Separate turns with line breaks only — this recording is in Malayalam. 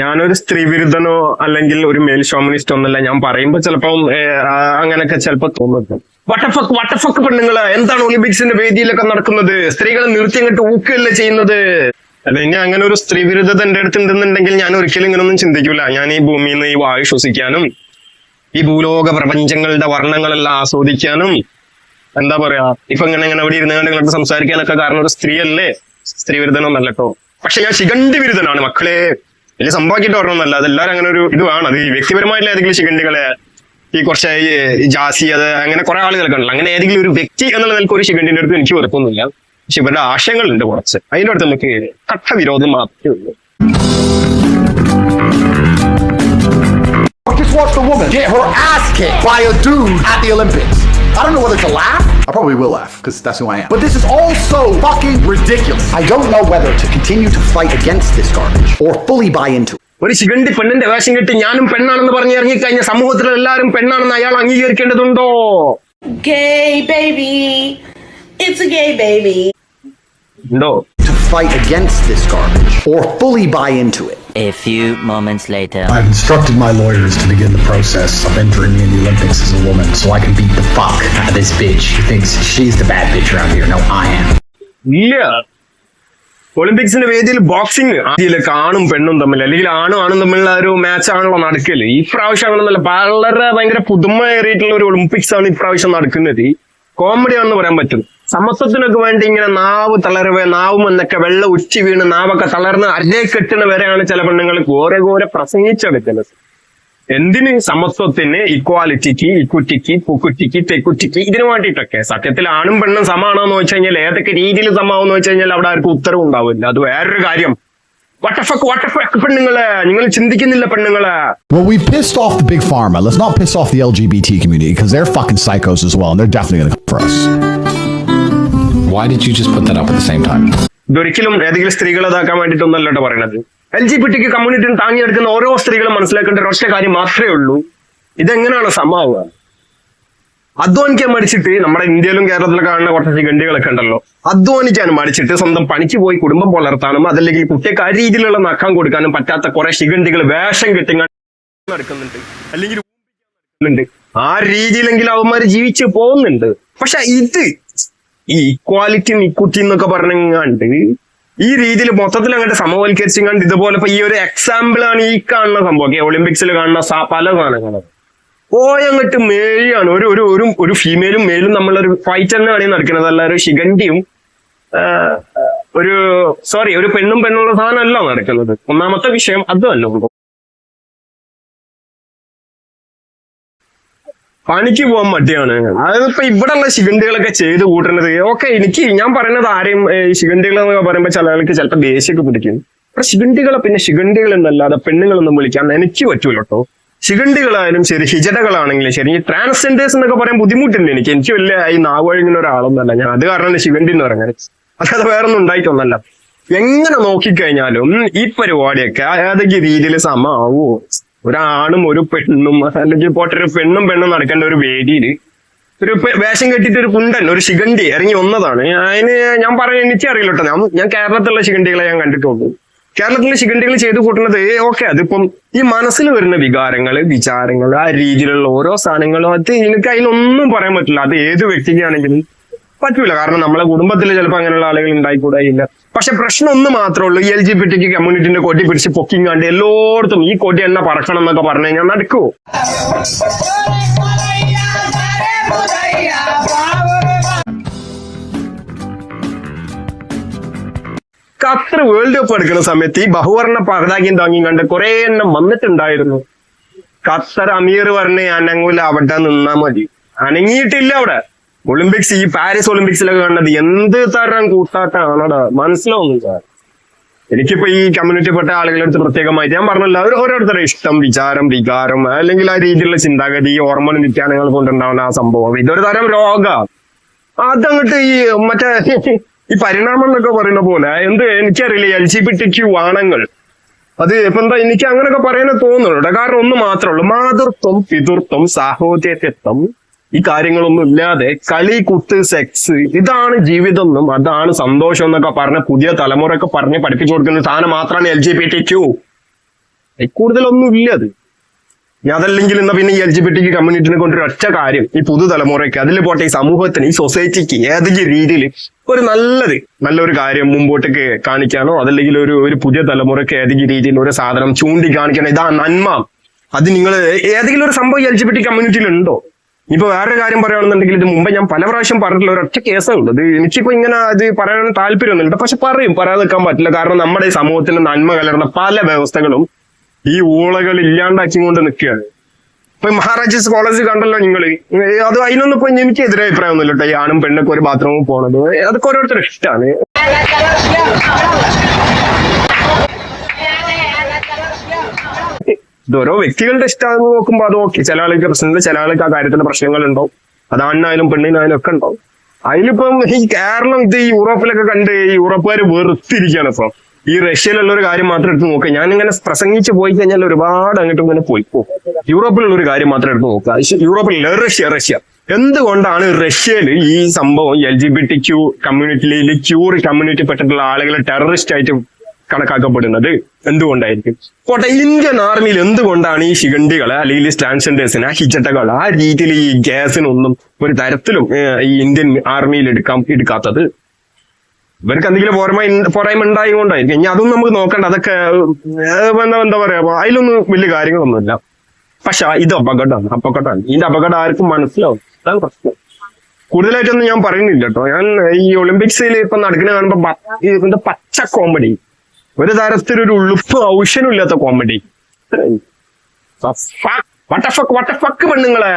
ഞാനൊരു സ്ത്രീ വിരുദ്ധനോ അല്ലെങ്കിൽ ഒരു മേൽ ഷോമനിസ്റ്റ് ഒന്നല്ല ഞാൻ പറയുമ്പോ ചിലപ്പം അങ്ങനെയൊക്കെ ചിലപ്പോ തോന്നുന്നു. വട്ടഫക്ക് വട്ടഫക്ക് പെണ്ണുങ്ങൾ? എന്താണ് ഒളിമ്പിക്സിന്റെ വേദിയിലൊക്കെ നടക്കുന്നത്? സ്ത്രീകളെ നിർത്തി അങ്ങോട്ട് ഊക്കുകയല്ലേ ചെയ്യുന്നത്? അല്ല ഇനി അങ്ങനെ ഒരു സ്ത്രീ വിരുദ്ധത എന്റെ അടുത്ത് ഉണ്ടെന്നുണ്ടെങ്കിൽ ഞാൻ ഒരിക്കലും ഇങ്ങനൊന്നും ചിന്തിക്കൂല. ഞാൻ ഈ ഭൂമിയിൽ നിന്ന് ഈ വായു ശ്വസിക്കാനും ഈ ഭൂലോക പ്രപഞ്ചങ്ങളുടെ വർണങ്ങളെല്ലാം ആസ്വദിക്കാനും എന്താ പറയാ ഇപ്പൊ ഇങ്ങനെ ഇങ്ങനെ ഇവിടെ ഇരുന്ന് നിങ്ങൾക്ക് സംസാരിക്കാനൊക്കെ കാരണം ഒരു സ്ത്രീയല്ലേ? സ്ത്രീ വിരുദ്ധനോ കേട്ടോ പക്ഷെ ഞാൻ ശിഖണ്ഡി വിരുദ്ധനാണ് മക്കളെ. വലിയ സംഭവിക്കിട്ട് പറഞ്ഞൊന്നല്ല അതെല്ലാരും അങ്ങനെ ഒരു ഇത് വേണം അത് വ്യക്തിപരമായിട്ടുള്ള ഏതെങ്കിലും ശിഖണ്ഡികളെ ഈ കുറച്ച് ജാസി അത് അങ്ങനെ കുറെ ആളുകളൊക്കെ ഉണ്ടല്ലോ. അങ്ങനെ ഏതെങ്കിലും ഒരു വ്യക്തി എന്നുള്ള നിലയ്ക്ക് ഒരു ശിഖണ്ഡിന്റെ അടുത്ത് എനിക്ക് ഉറപ്പൊന്നുമില്ല പക്ഷെ ഇവരുടെ ആശയങ്ങളുണ്ട് കുറച്ച്. അതിന്റെ അടുത്ത് നമുക്ക് കട്ട വിരോധം മാത്രമേ ഉള്ളൂ.
Just watch the woman? Get her ass kicked by a dude at the Olympics. I don't know whether to laugh. I probably will laugh because that's who I am. But this is all so fucking ridiculous. I don't know whether to continue to fight against this garbage or fully buy into it.
ഒരു ശിഖണ്ഡി പെണ്ണിന്റെ വേഷം കെട്ടി ഞാനും പെണ്ണാണെന്ന് പറഞ്ഞ് ഇറങ്ങിക്കഴിഞ്ഞ സമൂഹത്തിൽ എല്ലാവരും പെണ്ണാണെന്ന് അയാൾ അംഗീകരിക്കേണ്ടതുണ്ടോ
Gay baby. It's a gay baby.
ഉണ്ടോ
To fight against this garbage or fully buy into it.
A few moments later.
I've instructed my lawyers to begin the process of entering me in the Olympics as a woman so I can beat the fuck out of this bitch who thinks she's the bad bitch around here. No, I am.
Yeah. ഒളിമ്പിക്സിന്റെ വേദിയിൽ ബോക്സിംഗ് ആദ്യയിൽ കാണും പെണ്ണും തമ്മിൽ അല്ലെങ്കിൽ ആണും ആണും തമ്മിലുള്ള ഒരു മാച്ച് ആണല്ലോ നടക്കൽ ഈ പ്രാവശ്യം ആണെന്നല്ല വളരെ ഭയങ്കര പുതുമ ഏറിയിട്ടുള്ള ഒരു ഒളിമ്പിക്സ് ആണ് ഇപ്രാവശ്യം നടക്കുന്നത് കോമഡി ആണെന്ന് പറയാൻ പറ്റും സമത്വത്തിനൊക്കെ വേണ്ടി ഇങ്ങനെ നാവ് തളരവേ നാവും എന്നൊക്കെ വെള്ളം ഉച്ചി വീണ് നാവൊക്കെ തളർന്ന് അരേ കെട്ടുന്ന വരെയാണ് ചില പെണ്ണുങ്ങൾ ഘോര ഘോര പ്രസംഗിച്ചെടുക്കുന്നത്. എന്തിന് സമത്വത്തിന് ഇക്വാലിറ്റിക്ക് ഇക്വിറ്റിക്ക് പുക്കുറ്റിക്ക് തെക്കുറ്റിക്ക് ഇതിനു വേണ്ടിയിട്ടൊക്കെ? സത്യത്തിൽ ആണും പെണ്ണും സമാണോ എന്ന് വെച്ച് കഴിഞ്ഞാൽ ഏതൊക്കെ രീതിയിൽ സമാവെന്ന് വെച്ച് കഴിഞ്ഞാൽ അവിടെ ആർക്കും ഉത്തരവ് ഉണ്ടാവില്ല. അത് വേറൊരു കാര്യം. വട്ടഫക്ക് വട്ടഫക്ക് പെണ്ണുങ്ങളെ? നിങ്ങൾ ചിന്തിക്കുന്നില്ല പെണ്ണുങ്ങളെ.
Well, we pissed off the big pharma. Let's not piss off the LGBT community because they're fucking psychos as well, and they're definitely going to come for us.
Did you just put that up at the same time?
ഇതൊരിക്കലും ഏതെങ്കിലും സ്ത്രീകളെ ഇതാക്കാൻ വേണ്ടിയിട്ടൊന്നല്ല കേട്ടോ പറയണത്. എൽ ജി പി ടിക്ക് കമ്മ്യൂണിറ്റിന് താങ്ങിയെടുക്കുന്ന ഓരോ സ്ത്രീകളും മനസ്സിലാക്കേണ്ട ഒരൊറ്റ കാര്യം മാത്രമേ ഉള്ളൂ. ഇതെങ്ങനെയാണ് സംഭവം അധ്വാനിക്കാൻ മടിച്ചിട്ട് നമ്മുടെ ഇന്ത്യയിലും കേരളത്തിലും കാണുന്ന കുറച്ച് ഗണ്ടികളൊക്കെ ഉണ്ടല്ലോ. അധ്വാനിക്കാൻ മടിച്ചിട്ട് സ്വന്തം പണിക്ക് പോയി കുടുംബം പുലർത്താനും അതല്ലെങ്കിൽ കുട്ടിയൊക്കെ ആ രീതിയിലുള്ള നക്കാൻ കൊടുക്കാനും പറ്റാത്ത കുറെ ശിഖണ്ഡികൾ വേഷം കെട്ടി നടക്കുന്നുണ്ട്. അല്ലെങ്കിൽ ആ രീതിയിലെങ്കിലും അവന്മാർ ജീവിച്ച് പോകുന്നുണ്ട്. പക്ഷെ ഇത് ഈ ഇക്വാലിറ്റി ഇക്വിറ്റി എന്നൊക്കെ പറഞ്ഞങ്ങാണ്ട്. ഈ രീതിയിൽ മൊത്തത്തിൽ അങ്ങോട്ട് സമവൽക്കരിച്ചെങ്ങാണ്ട് ഇതുപോലെ ഇപ്പൊ ഈ ഒരു എക്സാമ്പിൾ ആണ് ഈ കാണുന്ന സംഭവം. ഒളിമ്പിക്സിൽ കാണുന്ന പല സാധനങ്ങളും. പോയങ്ങട്ട് മേലാണ് ഒരു ഒരു ഒരു ഒരു ഫീമെയിലും മെയിലും നമ്മളൊരു ഫൈറ്റ് തന്നെയാണ് നടക്കുന്നത്. അല്ല ഒരു ശിഖണ്ഡിയും ഒരു സോറി ഒരു പെണ്ണും പെണ്ണുള്ള സാധനമല്ല നടക്കുന്നത്. ഒന്നാമത്തെ വിഷയം അതുമല്ല ഉള്ളൂ. പണിക്ക് പോകാൻ മടിയാണ്. അതായത് ഇപ്പൊ ഇവിടെ ഉള്ള ശിഖണ്ഡികളൊക്കെ ചെയ്ത് കൂട്ടുന്നത് ഓക്കെ എനിക്ക് ഞാൻ പറയുന്നത് ആരെയും ഈ ശിഖണ്ഡികൾ എന്നൊക്കെ പറയുമ്പോൾ ചില ആൾക്ക് ചിലപ്പോൾ ദേഷ്യമൊക്കെ പിടിക്കും. അപ്പൊ ശിഖണ്ഡികളെ പിന്നെ ശിഖണ്ഡികൾ എന്നല്ലാതെ പെണ്ണുങ്ങളൊന്നും വിളിക്കാൻ എനിക്ക് പറ്റൂല കേട്ടോ ശിഖണ്ഡികളായാലും ശരി ഹിജടകളാണെങ്കിലും ശരി ഈ ട്രാൻസ്ജെൻഡേഴ്സ് എന്നൊക്കെ പറയാൻ ബുദ്ധിമുട്ടുണ്ട് എനിക്ക്. എനിക്ക് വലിയ ഈ നാവഴിങ്ങുന്ന ഒരാളൊന്നല്ല ഞാൻ അത് കാരണം ശിഖണ്ഡി എന്ന് പറയുന്നത് അല്ലാതെ വേറെ ഒന്നും ഉണ്ടായിട്ടൊന്നല്ല എങ്ങനെ നോക്കിക്കഴിഞ്ഞാലും ഈ പരിപാടിയൊക്കെ ഏതൊക്കെ രീതിയിൽ സമാവോ ഒരാണും ഒരു പെണ്ണും അല്ലെങ്കിൽ പോട്ടെ ഒരു പെണ്ണും പെണ്ണും നടക്കേണ്ട ഒരു വേദിയിൽ ഒരു വേഷം കെട്ടിട്ട് ഒരു കുണ്ടൻ ഒരു ശിഖണ്ഡി ഇറങ്ങി വന്നതാണ്. അതിന് ഞാൻ പറയാൻ എനിക്ക് കേട്ടോ ഞാൻ ഞാൻ കേരളത്തിലുള്ള ശിഖണ്ഡികളെ ഞാൻ കണ്ടിട്ടുള്ളൂ. കേരളത്തിലെ ശിഖണ്ഡികൾ ചെയ്ത് കൂട്ടുന്നത് ഓക്കെ അതിപ്പം ഈ മനസ്സിൽ വരുന്ന വികാരങ്ങൾ വിചാരങ്ങൾ ആ രീതിയിലുള്ള ഓരോ സാധനങ്ങളും അത് എനിക്ക് അതിലൊന്നും പറയാൻ പറ്റില്ല. അത് ഏത് വ്യക്തിക്കാണെങ്കിലും പറ്റൂല. കാരണം നമ്മളെ കുടുംബത്തിൽ ചിലപ്പോൾ അങ്ങനെയുള്ള ആളുകൾ ഉണ്ടായിക്കൂടായില്ല. പക്ഷെ പ്രശ്നം ഒന്ന് മാത്രമേ ഉള്ളൂ. എൽ ജി ബി കമ്മ്യൂണിറ്റിന്റെ കൊടി പിടിച്ച് പൊക്കിങ്ങാണ്ട് എല്ലായിടത്തും ഈ കൊടി എന്നെ പറക്കണം എന്നൊക്കെ പറഞ്ഞു കഴിഞ്ഞാൽ നടക്കൂ. ഖത്തർ വേൾഡ് കപ്പ് എടുക്കുന്ന സമയത്ത് ഈ ബഹുവർണ പതാകയും താങ്ങിയും കണ്ട് കുറെ എണ്ണം വന്നിട്ടുണ്ടായിരുന്നു. ഖത്തർ അമീർ പറഞ്ഞ് അനങ്ങൂല അവിടെ നിന്നാ മതി. അനങ്ങിയിട്ടില്ല അവിടെ. ഒളിമ്പിക്സ് ഈ പാരീസ് ഒളിമ്പിക്സിലൊക്കെ കണ്ടത് എന്ത് തരം കൂട്ടാട്ടാണടാ? മനസ്സിലാവുന്നു സാർ എനിക്കിപ്പോ ഈ കമ്മ്യൂണിറ്റി പെട്ട ആളുകളുടെ അടുത്ത് പ്രത്യേകമായിട്ട് ഞാൻ പറഞ്ഞല്ലോ അവർ ഓരോരുത്തരുടെ ഇഷ്ടം വിചാരം വികാരം അല്ലെങ്കിൽ ആ രീതിയിലുള്ള ചിന്താഗതി ഹോർമോൺ നിത്യാനങ്ങൾ കൊണ്ടുണ്ടാവുന്ന ആ സംഭവം ഇതൊരു തരം രോഗ. അതങ്ങട്ട് ഈ മറ്റേ ഈ പരിണാമം എന്നൊക്കെ പറയുന്ന പോലെ എന്ത് എനിക്കറിയില്ല L G B T Q ആണങ്ങൾ. അത് ഇപ്പൊ എന്താ എനിക്ക് അങ്ങനെയൊക്കെ പറയാനേ തോന്നുന്നുണ്ട് കാരണം ഒന്ന് മാത്രമേ ഉള്ളൂ മാതൃത്വം പിതൃത്വം സാഹോദര്യത്വം ഈ കാര്യങ്ങളൊന്നും ഇല്ലാതെ കളി കുത്ത് സെക്സ് ഇതാണ് ജീവിതം എന്നും അതാണ് സന്തോഷം എന്നൊക്കെ പറഞ്ഞ പുതിയ തലമുറ ഒക്കെ പറഞ്ഞ് പഠിപ്പിച്ചു കൊടുക്കുന്ന സാധനം മാത്രമാണ് L G B T Q കൂടുതലൊന്നും ഇല്ല അത്. അതല്ലെങ്കിൽ എന്നാ പിന്നെ ഈ എൽ ജി ബി ടി കമ്മ്യൂണിറ്റിനെ കൊണ്ടൊരു ഒറ്റ കാര്യം ഈ പുതുതലമുറയ്ക്ക് അതിൽ പോട്ടെ ഈ സമൂഹത്തിന് ഈ സൊസൈറ്റിക്ക് ഏതെങ്കിലും രീതിയിൽ ഒരു നല്ലത് നല്ലൊരു കാര്യം മുമ്പോട്ടേക്ക് കാണിക്കാനോ അതല്ലെങ്കിൽ ഒരു ഒരു പുതിയ തലമുറയ്ക്ക് ഏതെങ്കിലും രീതിയിൽ ഒരു സാധനം ചൂണ്ടിക്കാണിക്കണം ഇതാ നന്മ. അത് നിങ്ങൾ ഏതെങ്കിലും ഒരു സംഭവം എൽ ജി ബി ടി കമ്മ്യൂണിറ്റിയിൽ ഉണ്ടോ? ഇപ്പൊ വേറൊരു കാര്യം പറയുകയാണെന്നുണ്ടെങ്കിൽ ഇത് മുമ്പ് ഞാൻ പല പ്രാവശ്യം പറഞ്ഞിട്ടുള്ള ഒരു ഒറ്റ കേസേ ഉള്ളൂ ഇത് എനിക്കിപ്പോ ഇങ്ങനെ അത് പറയാൻ താല്പര്യമൊന്നുമില്ല. പക്ഷെ പറയും പറയാതെ നിൽക്കാൻ പറ്റില്ല. കാരണം നമ്മുടെ ഈ സമൂഹത്തിന് നന്മ കലർന്ന പല വ്യവസ്ഥകളും ഈ ഊളകൾ ഇല്ലാണ്ടാക്കി കൊണ്ട് നിൽക്കുകയാണ്. ഇപ്പൊ മഹാരാജാസ് കോളേജ് കണ്ടല്ലോ നിങ്ങൾ അത് അതിനൊന്നും ഇപ്പൊ എനിക്ക് എതിരെ അഭിപ്രായമൊന്നുമില്ല കേട്ടോ. ഈ ആണും പെണ്ണൊക്കെ ഒരു ബാത്റൂമിൽ പോണത്. അതൊക്കെ ഓരോരുത്തർ ഇഷ്ടമാണ്. ഇത് ഓരോ വ്യക്തികളുടെ ഇഷ്ടം നോക്കുമ്പോൾ അത് ഓക്കെ ചില ആൾക്ക് പ്രശ്നമില്ല. ചില ആൾക്ക് ആ പ്രശ്നങ്ങൾ പ്രശ്നങ്ങളുണ്ടാവും അത് ആണിനായാലും പെണ്ണിനായാലും ഒക്കെ ഉണ്ടാവും. അതിലിപ്പം ഈ കേരളം ഇത് ഈ യൂറോപ്പിലൊക്കെ കണ്ട് യൂറോപ്പുകാർ വെറുത്തിരിക്കുകയാണ് സാർ ഈ റഷ്യയിലുള്ള ഒരു കാര്യം മാത്രം എടുത്ത് നോക്കുക ഞാൻ ഇങ്ങനെ പ്രസംഗിച്ച് പോയി കഴിഞ്ഞാൽ ഒരുപാട് അങ്ങോട്ടും ഇങ്ങനെ പോയി. പോകും യൂറോപ്പിലുള്ള ഒരു കാര്യം മാത്രം എടുത്ത് നോക്കുക യൂറോപ്പിൽ റഷ്യ റഷ്യ. എന്തുകൊണ്ടാണ് റഷ്യയിൽ ഈ സംഭവം L G B T Q കമ്മ്യൂണിറ്റിയിൽ ക്യൂർ കമ്മ്യൂണിറ്റി പെട്ടിട്ടുള്ള ആളുകളെ ടെററിസ്റ്റ് ആയിട്ട് കണക്കാക്കപ്പെടുന്നത് എന്തുകൊണ്ടായിരിക്കും? പോട്ടെ ഇന്ത്യൻ ആർമിയിൽ എന്തുകൊണ്ടാണ് ഈ ശിഖണ്ഡികളെ അല്ലെങ്കിൽ ട്രാൻസ്ജെൻഡേഴ്സിനെ ഹിജട്ടകൾ ആ രീതിയിൽ ഈ ഗ്യാസിനൊന്നും ഒരു തരത്തിലും ഈ ഇന്ത്യൻ ആർമിയിൽ എടുക്കാൻ എടുക്കാത്തത്. ഇവർക്ക് എന്തെങ്കിലും പോരായ്മ പോരായ്മ ഉണ്ടായത് കൊണ്ടായിരിക്കും ഇനി അതൊന്നും നമുക്ക് നോക്കണ്ട. അതൊക്കെ എന്താ എന്താ പറയാ അതിലൊന്നും വലിയ കാര്യങ്ങളൊന്നുമില്ല. പക്ഷെ ഇത് അപകടമാണ് അപകടമാണ്. ഇതിന്റെ അപകടം ആർക്കും മനസ്സിലാവും. അതാണ് പ്രശ്നം. കൂടുതലായിട്ടൊന്നും ഞാൻ പറയുന്നില്ല കേട്ടോ. ഞാൻ ഈ ഒളിമ്പിക്സിൽ ഇപ്പൊ നടക്കുന്ന കാണുമ്പോ പച്ച കോമഡി ഒരു തരത്തിലൊരു ഉളുപ്പ് ഔഷനും ഇല്ലാത്ത കോമഡി വട്ടഫക്ക് വട്ടഫക്ക് പെണ്ണുങ്ങളെ?